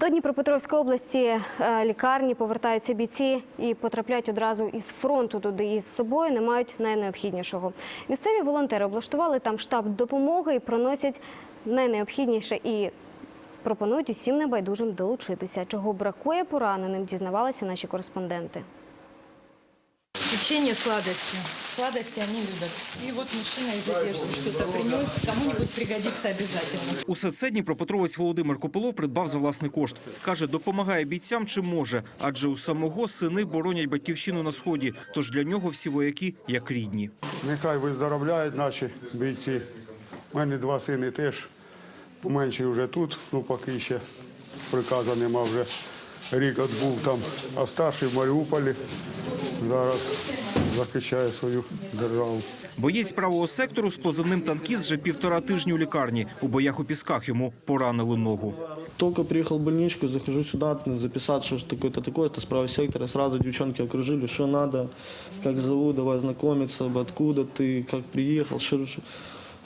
До Дніпропетровської області е, лікарні повертаються бійці і потрапляють одразу із фронту туди і з собою не мають найнеобхіднішого. Місцеві волонтери облаштували там штаб допомоги і проносять найнеобхідніше і пропонують усім небайдужим долучитися. Чого бракує пораненим, дізнавалися наші кореспонденти. Печенье, сладости. Сладости они любят. И вот мужчина из одежды что-то принес. Кому-нибудь пригодится обязательно. Усе це Дніпропетровець Володимир Копилов придбав за власний кошт. Каже, допомагає бійцям чим може, адже у самого сини боронять батьківщину на сході. Тож для нього всі вояки як рідні. Нехай виздоровляють наші бійці. У мене два сини теж менший вже тут, ну поки ще приказу нема вже. Рік відбув там, а старший в Маріуполі зараз захищає свою державу. Боєць правого сектору з позивним танкіст вже півтора тижні у лікарні. У боях у пісках йому поранили ногу. Только приехал в больничку, захожу сюда, записаться, что такое-то такое-то, с правого сектора. Сразу девчонки окружили, что надо, как зовут, давай знакомиться, откуда ты, как приехал, что...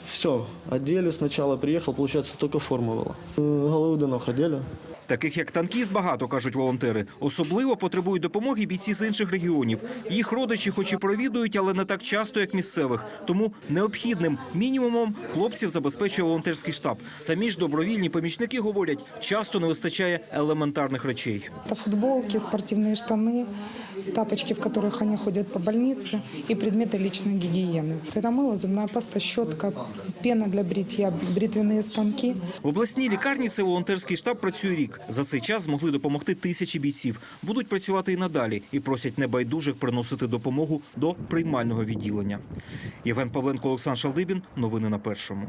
Все, одели сначала, приехал, получается, только форма была. Э, Головы до ног одели. Таких як танкіст багато, кажуть волонтери. Особливо потребують допомоги бійці з інших регіонів. Їх родичі, хоч і провідують, але не так часто, як місцевих. Тому необхідним мінімумом хлопців забезпечує волонтерський штаб. Самі ж добровільні помічники говорять, часто не вистачає елементарних речей. Это футболки, спортивные штаны, тапочки, в которых они ходят по больнице и предметы личной гигиены. Это мыло, зубная паста, щетка, пена для бритья, бритвенные станки. В обласній лікарні цей волонтерський штаб працює рік. За цей час змогли допомогти тисячі бійців. Будуть працювати і надалі і просять небайдужих приносити допомогу до приймального відділення. Євген Павленко, Олександр Шалдибін. Новини на першому.